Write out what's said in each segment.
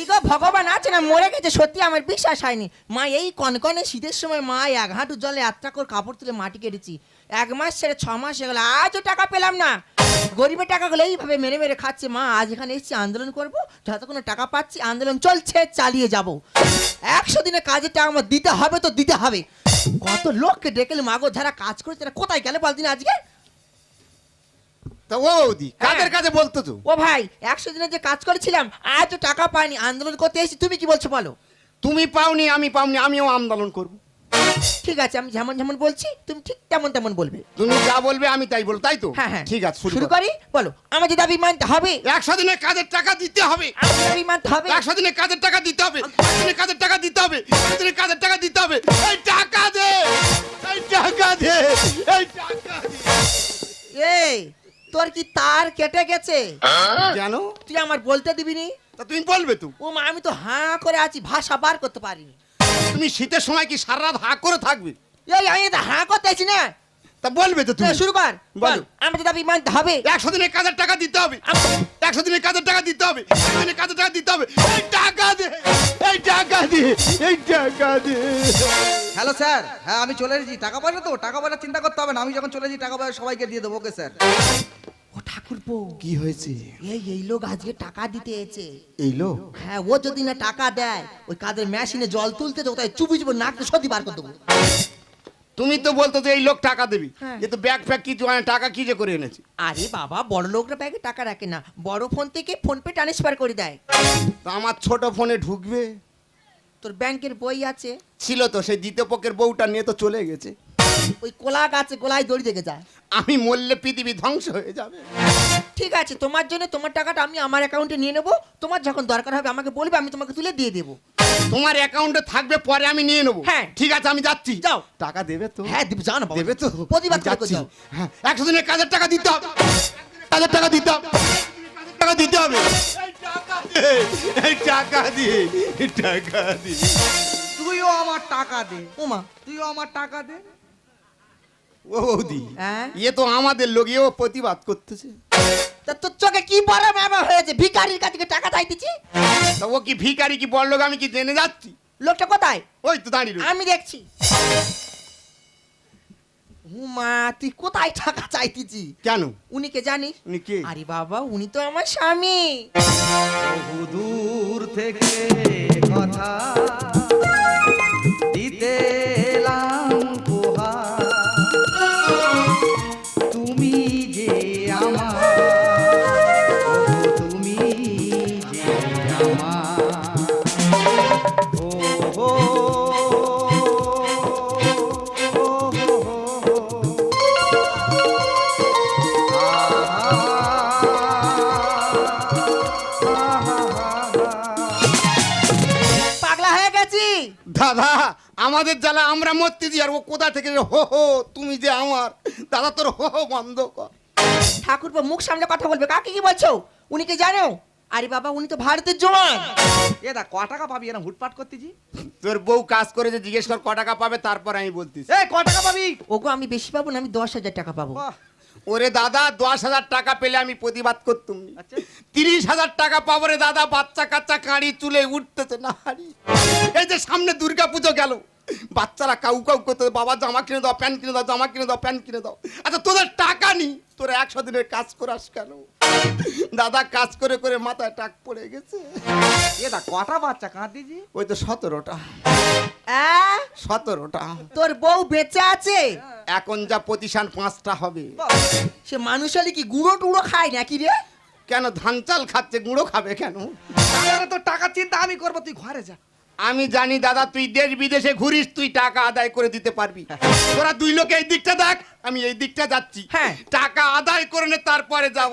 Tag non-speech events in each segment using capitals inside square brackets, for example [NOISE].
যদি গো ভগবান আছে না, মরে গেছে, সত্যি আমার বিশ্বাস হয়নি। মা, এই কনকনে শীতের সময় মা এক হাঁটু জলে এতটা করে কাপড় তুলে মাটি কেটেছি। এক মাস ছেড়ে ছ মাস হয়ে গেল, আজও টাকা পেলাম না। গরিবের টাকাগুলো এইভাবে মেরে মেরে খাচ্ছে। মা, আজ এখানে এসেছি, আন্দোলন করব, যতক্ষণ টাকা পাচ্ছি, আন্দোলন চলছে, চালিয়ে যাব। একশো দিনে কাজের টাকা আমার দিতে হবে তো দিতে হবে। কত লোককে ডেকেলে মাগো যারা কাজ করেছে তারা কোথায় গেলে বলদিন আজকে? তা ও বৌদি কাদের হ্যাঁ। কাছে বলতো তো? ও ভাই একশো দিনে যে কাজ করেছিলাম আজও টাকা পাইনি আন্দোলন করতে এসেছি তুমি কি বলছো বলো? তুমি পাওনি আমি পাওনি আমিও আন্দোলন করব। ঠিক আছে আমি যেমন যেমন বলছি তুমি ঠিক তেমন তেমন বলবে। তুমি যা বলবে আমি তাই বলব তাই তো? হ্যাঁ হ্যাঁ। ঠিক আছে শুরু করি। বলো আমাদের দাবি মানতে হবে? একশো দিনের কাজের টাকা দিতে হবে। আমাদের দাবি মানতে হবে? একশো দিনের কাজের টাকা দিতে হবে। একশো দিনের কাজের টাকা দিতে হবে। একশো দিনের কাজের টাকা দিতে হবে। এই টাকা দে! এই টাকা দে! এই টাকা দে! এই তোর কি তার কেটে গেছে? জানো তুই আমার বলতে দিবি নি তা তুমি বলবে তো। ও মা আমি তো হাঁ করে আছি ভাষা বার করতে পারিনি। তুমি শীতের সময় কি সারা রাত হাঁ করে থাকবে? এই আমি তো হাঁ করতে আছি না। তা বলবে তো তুমি। শুরু কর। বল। বলো। আমাদের দাবি মানতে হবে। একশো দিনের কাজের টাকা দিতে হবে। আম- একশো দিনের কাজের টাকা দিতে হবে। একশো দিনের কাজের টাকা দিতে হবে। এই টাকা দে এই টাকা দে এই টাকা দে। হ্যালো স্যার হ্যাঁ আমি চলে এসেছি। টাকা পয়সা তো? টাকা পয়সা চিন্তা করতে হবে না। আমি যখন চলে এসেছি টাকা পয়সা সবাইকে দিয়ে দেবো। ওকে স্যার ও ঠাকুরপো। কি হয়েছে? এই এই লোক আজকে টাকা দিতে এসেছে। এই লোক? হ্যাঁ ও যদি না টাকা দেয় ওই কাদের মেশিনে জল তুলতে তো তাই চুপি চুপি নাক সত্যি বার করে দেবো। তুমি তো বলতো যে এই লোক টাকা দেবি। হ্যাঁ। এ তো ব্যাগ ফ্যাগ কিছু আনে টাকা কি যে করে এনেছে? আরে বাবা বড় লোকরা ব্যাগে টাকা রাখে না। বড় ফোন থেকে ফোন পে ট্রান্সফার করে দেয়। তো আমার ছোট ফোনে ঢুকবে? তোর ব্যাংকের বই আছে? ছিল তো সেই দ্বিতীয় পক্ষের বউটা নিয়ে তো চলে গেছে। ওই কোলা গাছে গোলায় দড়ি দেখে যায় আমি মরলে পৃথিবী ধ্বংস হয়ে যাবে। ঠিক আছে তোমার জন্য তোমার টাকাটা আমি আমার অ্যাকাউন্টে নিয়ে নেব। তোমার যখন দরকার হবে আমাকে বলবে আমি তোমাকে তুলে দিয়ে দেবো। তোমার অ্যাকাউন্টে থাকবে পরে আমি নিয়ে নেব। হ্যাঁ। ঠিক আছে আমি যাচ্ছি। যাও। টাকা দেবে তো। হ্যাঁ দিব জানো দেবে তো। প্রতিবাদ যাচ্ছি। যাও। হ্যাঁ একশো দিনের কাজের টাকা দিতে হবে। কাজের টাকা দিতে হবে। টাকা দিতে হবে। টাকা দিয়ে টাকা দিয়ে। তুইও আমার টাকা দে। ওমা তুইও আমার টাকা দে। ও বৌদি হ্যাঁ? ইয়ে তো আমাদের লোক এও প্রতিবাদ করতেছে। তা তোর চোখে কি বড় ম্যামা হয়েছে? ভিখারির কাছে টাকা চাইতেছি তা ও কি ভিখারি কি বড় লোক আমি কি জেনে যাচ্ছি? লোকটা কোথায়? ওই তো দাঁড়িয়ে আমি দেখছি। উমা তুই কোথায় টাকা চাইতেছি কেন? উনি কে জানিস উনি কে? আরে বাবা উনি তো আমার স্বামী। দূর থেকে কথা আমাদের জ্বালা আমরা মরতেছি আর ও কোথা থেকে হো হো তুমি যে আমার। দাদা তোর হো হো বন্ধ কর। ঠাকুর মুখ সামনে কথা বলবে। কাকে কি বলছো? উনি কে জানো? আরে বাবা উনি তো ভারতের জওয়ান এ দা ক টাকা পাবি এরম হুটপাট করতেছি? তোর বউ কাজ করে যে জিজ্ঞেস কর ক টাকা পাবে তারপর আমি বলতেছি এ ক টাকা পাবি? ওগো আমি বেশি পাবো না আমি দশ হাজার টাকা পাবো। ওরে দাদা দশ হাজার টাকা পেলে আমি প্রতিবাদ করতুম। আচ্ছা। তিরিশ হাজার টাকা পাবো রে দাদা বাচ্চা কাচ্চা কাঁড়ি চুলে উঠতেছে না এই যে সামনে দুর্গা পুজো গেল। বাচ্চারা কাউ কাউ করতে বাবা জামা কিনে দাও প্যান্ট কিনে দাও জামা কিনে দাও প্যান্ট কিনে দাও। আচ্ছা তোদের টাকা নি? তোরা একশো দিনের কাজ করাস কেন? দাদা কাজ করে করে মাথায় টাক পড়ে গেছে। এ দা কটা বাচ্চা কাঁদিছি ওই তো সতেরোটা। সতেরোটা। তোর বউ বেঁচে আছে? এখন যা প্রতিষ্ঠান পাঁচটা হবে। সে মানুষ হলে কি গুঁড়ো টুড়ো খায় নাকি রে? কেন ধান চাল খাচ্ছে গুঁড়ো খাবে কেন? তো টাকা চিন্তা আমি করব তুই ঘরে যা। আমি জানি দাদা তুই দেশ বিদেশে ঘুরিস তুই টাকা আদায় করে দিতে পারবি। তোরা দুই লোকে এই দিকটা দেখ আমি এই দিকটা যাচ্ছি। হ্যাঁ। টাকা আদায় করে নে তারপরে যাব।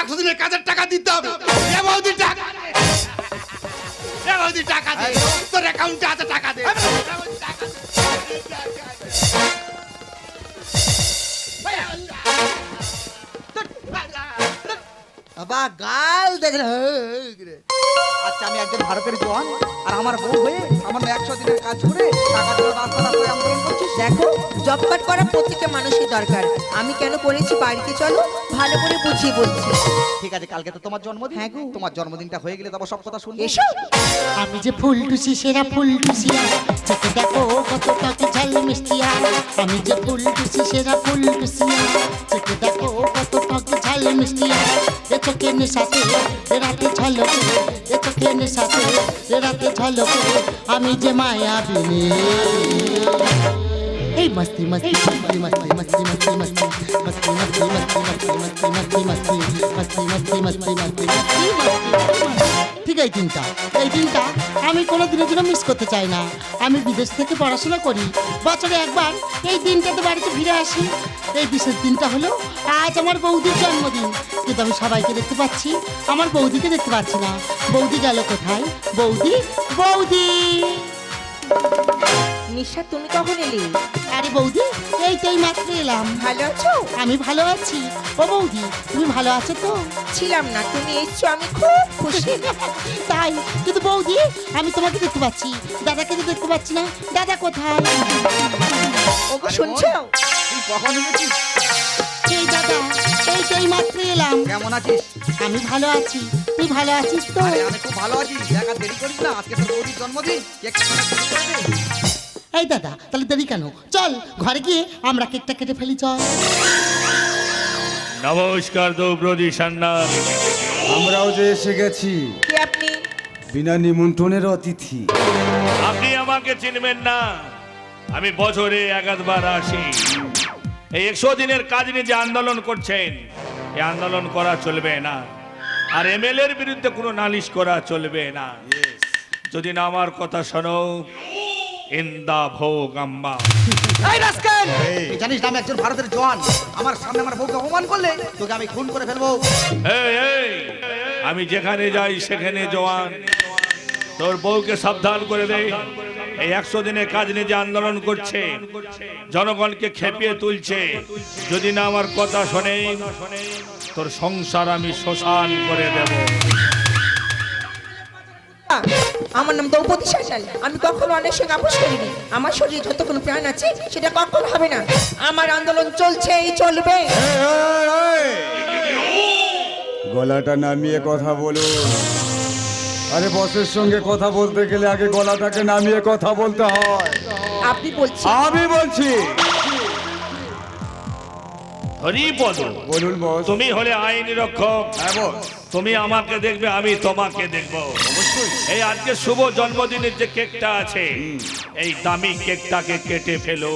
একশো দিনের কাজের টাকা দিতে হবে। এ বৌদি টাকা। এ বৌদি টাকা দে। তোর অ্যাকাউন্টে আছে টাকা দে। টাকা বাবা গাল দেখলে আচ্ছা আমি একজন ভারতের আর আমার বউ হয়ে আমার একশো দিনের কাজ করে টাকা জন্য রাস্তা রাস্তায় আন্দোলন করছিস দেখো জব কার্ড করা প্রত্যেকটা মানুষের দরকার। আমি কেন করেছি বাড়িতে চলো? ভালো করে বুঝিয়ে বলছি। ঠিক আছে কালকে তো তোমার জন্মদিন। হ্যাঁ গো। তোমার জন্মদিনটা হয়ে গেলে তারপর সব কথা শুনব। এসো। আমি যে ফুল টুসি সেরা ফুল টুসিয়া চেকে দেখো কত টকে ঝাল মিষ্টিয়া আমি যে ফুল টুসি সেরা ফুল টুসিয়া চেকে দেখো কত ঝাল মিষ্টিয়া চোখে নেশাতে রাতে ঝলকে এ চোখে নেশাতে রাতে ঝলকে আমি যে মায়া বিনে এই মস্তি মস্তি মস্তি মস্তি মস্তি মস্তি মস্তি মস্তি মস্তি মস্তি মস্তি মস্তি মস্তি মস্তি মস্তি মস্তি মস্তি মস্তি ঠিক এই দিনটা এই দিনটা আমি কোনো দিনের জন্য মিস করতে চাই না আমি বিদেশ থেকে পড়াশোনা করি বছরে একবার এই দিনটাতে বাড়িতে ফিরে আসি এই বিশেষ দিনটা হলো আজ আমার বৌদির জন্মদিন কিন্তু আমি সবাইকে দেখতে পাচ্ছি আমার বৌদিকে দেখতে পাচ্ছি না বৌদি গেল কোথায় বৌদি বৌদি নিশা তুমি কখন এলি? আরে বৌদি এই তো এই মাত্র এলাম। ভালো আছো? আমি ভালো আছি। ও বৌদি তুমি ভালো আছো তো? ছিলাম না তুমি এসছো আমি খুব খুশি। [LAUGHS] তাই কিন্তু বৌদি আমি তোমাকে দেখতে পাচ্ছি। দাদাকে তো দেখতে পাচ্ছি না। দাদা কোথায়? ওকে শুনছো? তুই কখন এসেছিস? এই দাদা এই তো এই মাত্র এলাম। কেমন আছিস? আমি ভালো আছি। তুই ভালো আছিস তো? আরে আমি খুব ভালো আছি। দেখা দেরি করিস না আজকে তোর বৌদির জন্মদিন। কেক করে দে। এই দাদা তাহলে দেরি কেন? চল ঘরে গিয়ে আমরা কেকটা কেটে ফেলি চল। নমস্কার দ্রৌপদী সান্যাল আমরাও যে এসে গেছি কে আপনি? বিনা নিমন্ত্রণের অতিথি। আপনি আমাকে চিনবেন না। আমি বছরে একাধবার আসি। এই একশো দিনের কাজ নিয়ে যে আন্দোলন করছেন এই আন্দোলন করা চলবে না। আর এমএলএ এর বিরুদ্ধে কোনো নালিশ করা চলবে না। যদি না আমার কথা শোনো ইন্দা ভোগ আম্মা এই রাস্কেল! তুই জানিস না আমি একজন ভারতের জওয়ান আমার সামনে আমার বউকে অপমান করলে তোকে আমি খুন করে ফেলব। এই, এই, আমি যেখানে যাই সেখানে জওয়ান তোর বউকে সাবধান করে দে। এই একশো দিনের কাজ নিয়ে যে আন্দোলন করছে। জনগণকে খেপিয়ে তুলছে। যদি না আমার কথা শোনে তোর সংসার আমি শ্মশান করে দেব। আমার নাম দ্রৌপদী শাসাল আমি কখনো অনেক সঙ্গে আপোষ করিনি। আমার শরীরে যতক্ষণ প্রাণ আছে সেটা কখনো হবে না। আমার আন্দোলন চলছে এই চলবে। গলাটা নামিয়ে কথা বলুন আরে বসের সঙ্গে কথা বলতে গেলে আগে গলাটাকে নামিয়ে কথা বলতে হয়। আপনি বলছেন আমি বলছি। হরিপদ বলুন বস। তুমি হলে আইন রক্ষক। হ্যাঁ বস। তুমি আমাকে দেখবে আমি তোমাকে দেখব। এই আজকে শুভ জন্মদিনের যে কেকটা আছে এই দামি কেকটাকে কেটে ফেলো।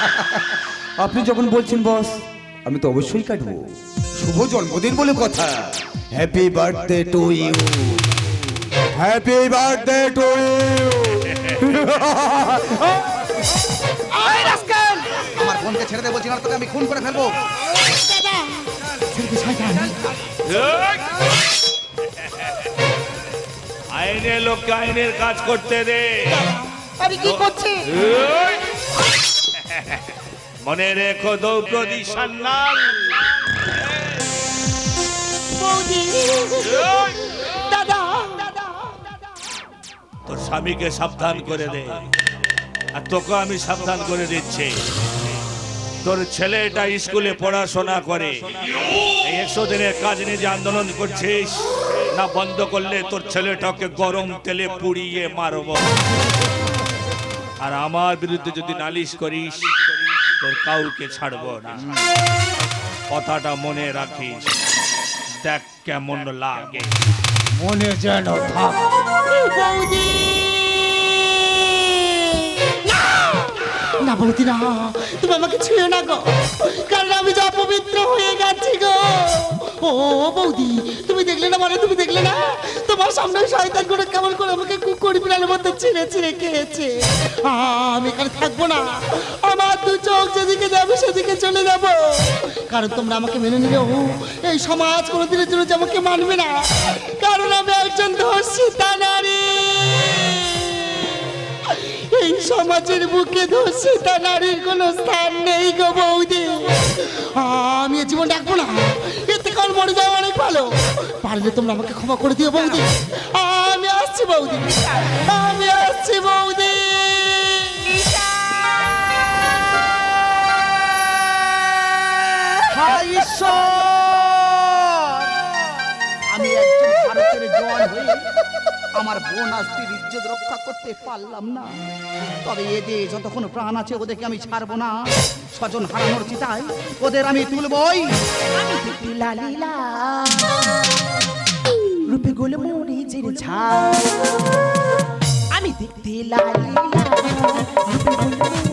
[LAUGHS] আপনি যখন বলছেন বস আমি তো অবশ্যই কাটবো। শুভ জন্মদিন বলে কথা। Happy birthday to you happy birthday to you এই রাস্কেল! আমার বোনকে ছেড়ে দে বলছি না তোকে আমি খুন করে ফেলব। দাদা আইনের লোককে আইনের কাজ করতে দে। আমি কি করছি? মনে রেখো দ্রৌপদী দাদা। তোর স্বামীকে সাবধান করে দে। আর তোকে আমি সাবধান করে দিচ্ছি। তোর ছেলেটা স্কুলে পড়াশোনা করে। একশো দিনের কাজ নিয়ে যে আন্দোলন করছিস না বন্ধ করলে তোর ছেলেটাকে গরম তেলে পুড়িয়ে মারব। আর আমার বিরুদ্ধে যদি নালিশ করিস তোর কাউকে ছাড়ব না। কথাটা মনে রাখিস দেখ কেমন লাগে। মনে যেন থাক। না বৌদি না তুমি আমাকে ছুঁয়ে না গো। কারণ আমি যা অপবিত্র হয়ে গেছি গো। ও বৌদি, তুমি দেখলে না মানে তুমি দেখলে না? তোমার সামনে শয়তান করে কেমন করে আমাকে কুকুর বিড়ালের মধ্যে ছিঁড়ে ছিঁড়ে খেয়েছে। আমি এখানে থাকব না। আমার দু চোখ যেদিকে যাবে সেদিকে চলে যাব। কারণ তোমরা আমাকে মেনে নিলেও এই সমাজ কোনোদিনের জন্য যে আমাকে মানবে না। কারণ আমি একজন ধর্ষিতা নারী। এই সমাজের বুকে ধর্ষিতা নারীর কোনো স্থান নেই গো বৌদি। আমি জীবন ডাকবো না। এতে কর্ম মরে যাওয়া অনেক ভালো। পারলে তোমরা আমাকে ক্ষমা করে দিও বৌদি। আমি আসছি বৌদি। আমি আসছি বৌদি। ঈশ্বর! ভারতের জওয়ান হয়ে আমার বোন আর স্ত্রীর ইজ্জত রক্ষা করতে পারলাম না। তবে এদে যতক্ষণ প্রাণ আছে ওদেরকে আমি ছাড়বো না। স্বজন হারানোর চিতায় ওদের আমি তুলবই রূপে গোল মরিচের ঝাল আমি দেখতে লালিলা। রূপে গোল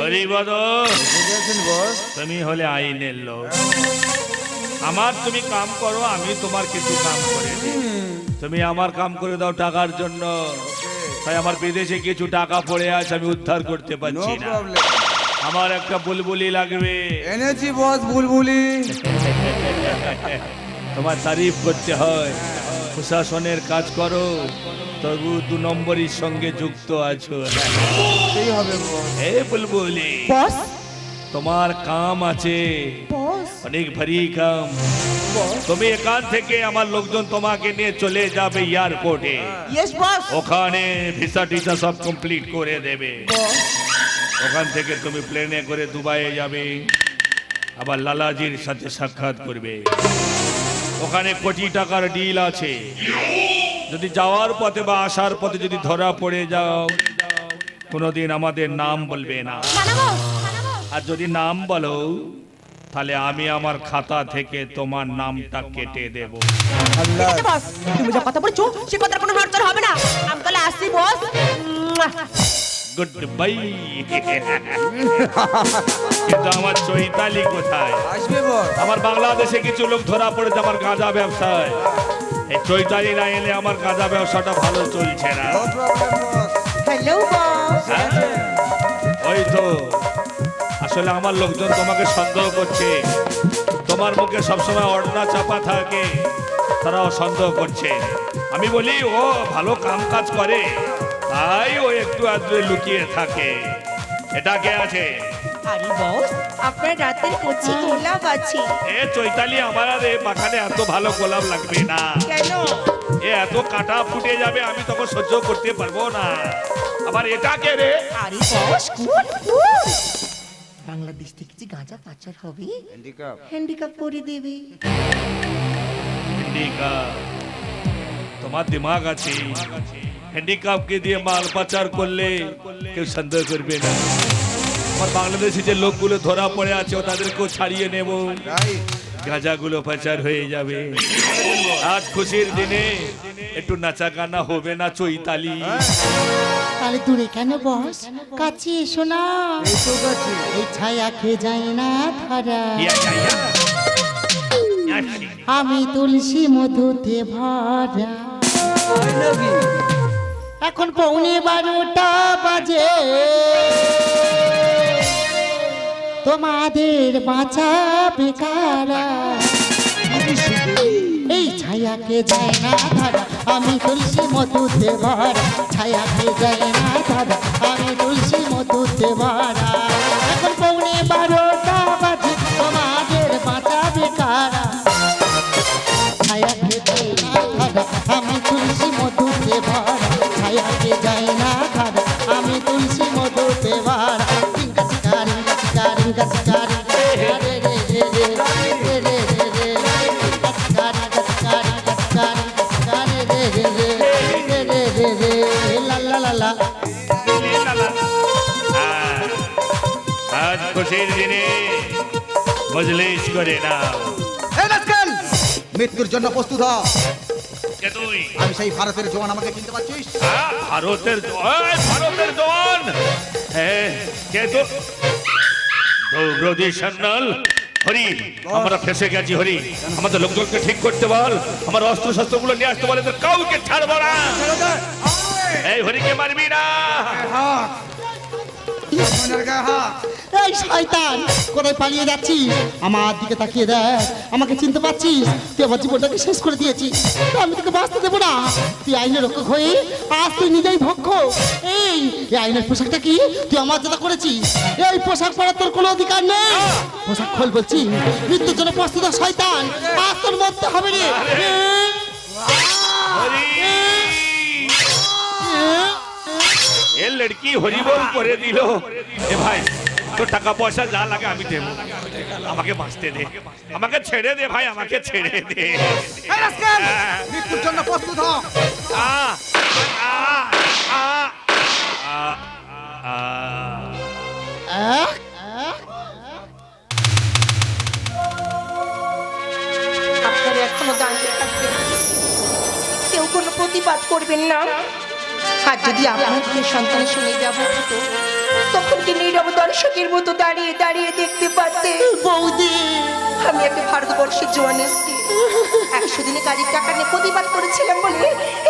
হরিবদ তুমি হলে আইনের লোক। আমার তুমি কাম করো আমি তোমার কিছু কাম করে তুমি আমার কাম করে দাও টাকার জন্য। তাই আমার বিদেশে কিছু টাকা পড়ে আছে আমি উদ্ধার করতে পারছি না আমার একটা বুলবুলি লাগবে। এনেছি বস বুলবুলি। [LAUGHS] তোমার তারিফ করতে হয়। প্রশাসনের কাজ করো। তবু দু নম্বরের সঙ্গে যুক্ত আছো এই হবে এ বুলবুলি বস। তোমার কাম আছে। অনেক ভারী কাম। তুমি এখান থেকে আমার লোকজন তোমাকে নিয়ে চলে যাবে এয়ারপোর্টে। ওখানে ভিসা টিসা সব কমপ্লিট করে দেবে। ওখান থেকে তুমি প্লেনে করে দুবাইয়ে যাবে। আবার লালাজির সাথে সাক্ষাৎ করবে। ওখানে কোটি টাকার ডিল আছে। যদি যাওয়ার পথে বা আসার পথে যদি ধরা পড়ে যাও কোনোদিন আমাদের নাম বলবে না। আর যদি নাম বলো তাহলে আমি আমার খাতা থেকে তোমার নামটা কেটে দেব। তুমি যা কথা বলছো সে কথার কোনো নড়চড় হবে না। আমি তাহলে আসছি বস গুড বাই কিন্তু আমার চৈতালি কোথায়? আসবে বস আমার বাংলাদেশে কিছু লোক ধরা পড়েছে আমার গাঁজা ব্যবসায়। এই চৈতালি না এলে আমার গাঁজা ব্যবসাটা ভালো চলছে না। হ্যালো হ্যাঁ? ওই তো। আসলে আমার লোকজন তোমাকে সন্দেহ করছে। তোমার মুখে সবসময় অর্ণা চাপা থাকে। তারাও সন্দেহ করছে। আমি বলি ও ভালো কাম কাজ করে। তাই ও একটু আদ্রে লুকিয়ে থাকে। এটা কে আছে? আরে বস আপনার রাতের কচি গোলাপ আছে। এ চৈতালি আমার আর এ বাগানে এত ভালো গোলাপ লাগবে না। কেন? এ এত কাটা ফুটে যাবে আমি তখন সহ্য করতে পারব না। আবার এটা কে রে? আরে বস কুল কুল বাংলাদেশ থেকে যে গাঁজা পাচার হবে হ্যান্ডিক্যাপ হ্যান্ডিক্যাপ করে দেবে। হ্যান্ডিক্যাপ তোমার দিমাগ আছে। হ্যান্ডিক্যাপকে দিয়ে মাল পাচার করলে কেউ সন্দেহ করবে না। আমার বাংলাদেশে যে লোকগুলো ধরা পড়ে আছে ও তাদেরকেও ছাড়িয়ে নেব। গাঁজাগুলো পাচার হয়ে যাবে। আজ খুশির দিনে একটু নাচা গানা হবে না চৈতালি? তাহলে দূরে কেন বস? কাছে এসো না। এই তো কাছে। এই ছায়া খেয়ে যায় না ধরা। আমি তুলসী মধুতে ভরা। এখন পৌনে বারোটা বাজে। তোমাদের বাঁচা বেকারা এই ছায়াকে যায় না ধরা আমি তুলসী মধুতে ভরা ছায়াকে যায় না ধরা আমি তুলসী মধুতে ভরা খুশির দিনে মজলিস করে না এই রাস্কেল! মৃত্যুর জন্য প্রস্তুত হ। তুই? আমি সেই ভারতের জওয়ান আমাকে চিনতে পারছিস? হ্যাঁ, ভারতের এই, ভারতের জওয়ান হ্যাঁ কে তো? দৌব্রদী সান্যাল হরি আমরা ফেসে গেছি হরি। আমাদের লোকজনকে ঠিক করতে বল আমার অস্ত্র শস্ত্রগুলো নিয়ে আসতে বলে কাউকে ছাড়বো না। এই হরিকে মারবি না। এই শয়তান কোথায় পালিয়ে যাচ্ছিস? আমার দিকে তাকিয়ে দেখ আমাকে চিনতে পারছিস? তুই আমার জীবনটাকে শেষ করে দিয়েছিস। আমি তোকে বাঁচতে দেবো না। তুই আইনের রক্ষক হয়ে আজ তুই নিজেই ভক্ষ এই এই আইনের পোশাকটা কি? তুই আমার যেটা করেছিস। এই পোশাক পরার তোর কোনো অধিকার নেই। পোশাক খোল বলছি। মৃত্যুর জন্য প্রস্তুত শয়তান। আজ তোর মরতে হবে রে হরি এ লড়কি হরি বল করে দিল। এ ভাই তোর টাকা পয়সা যা লাগে আমি দেবো। আমাকে বাঁচতে দে। আমাকে ছেড়ে দে ভাই আমাকে ছেড়ে দে। মৃত্যুর জন্য প্রস্তুত হ। আ, আ, আ, আ, আ। আহ, আপনারা এখনও দাঁড়িয়ে থাকবেন কেউ কোনো প্রতিবাদ করবেন না। আর যদি আপনার কোনো সন্তানের সঙ্গে ব্যবহার হতো তখন কি নীরব দর্শকের মতো দাঁড়িয়ে দাঁড়িয়ে দেখতে পারতে? বৌদি। আমি একটা ভারতবর্ষের জোয়ান একশো দিনে টাকা নিয়ে প্রতিবাদ করেছিলাম বলে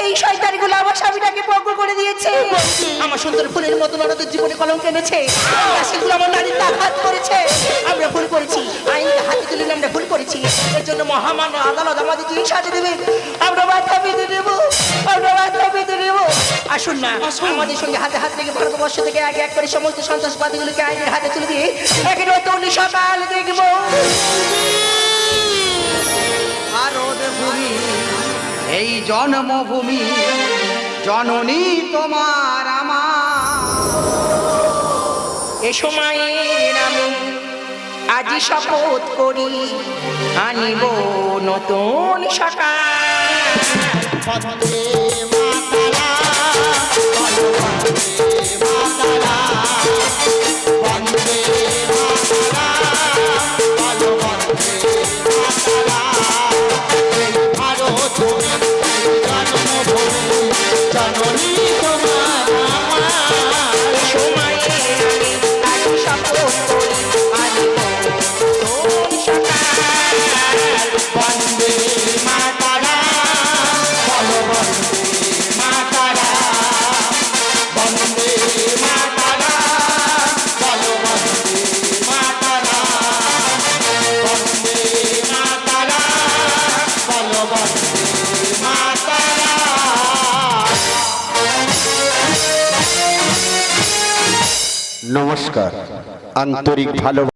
এই শয়তানগুলো আমার স্বামীটাকে পঙ্গ করে দিয়েছে। আমার সুন্দর ফুলের মতো নরদের জীবনে কলম কেনেছে। সেগুলো আমার নারীর আঘাত করেছে। আমরা ভুল করেছি। আইনকে হাতে তুলে আমরা ভুল করেছি। এর জন্য মহামান্য আদালত আমাদের সাজে দেবে। আমরা বেঁধে আসুন না। আমাদের সঙ্গে হাতে হাত রেখে ভারতবর্ষ থেকে এক এক করে সমস্ত সন্ত্রাসবাদীগুলোকে আইনের হাতে তুলে দিয়ে একে নতুন সকাল দেখব। ভারত ভূমি এই জন্মভূমি জননী তোমার আমার। এ সময়ের আমি আজি শপথ করি আনিব নতুন সকাল। আন্তরিক ভালো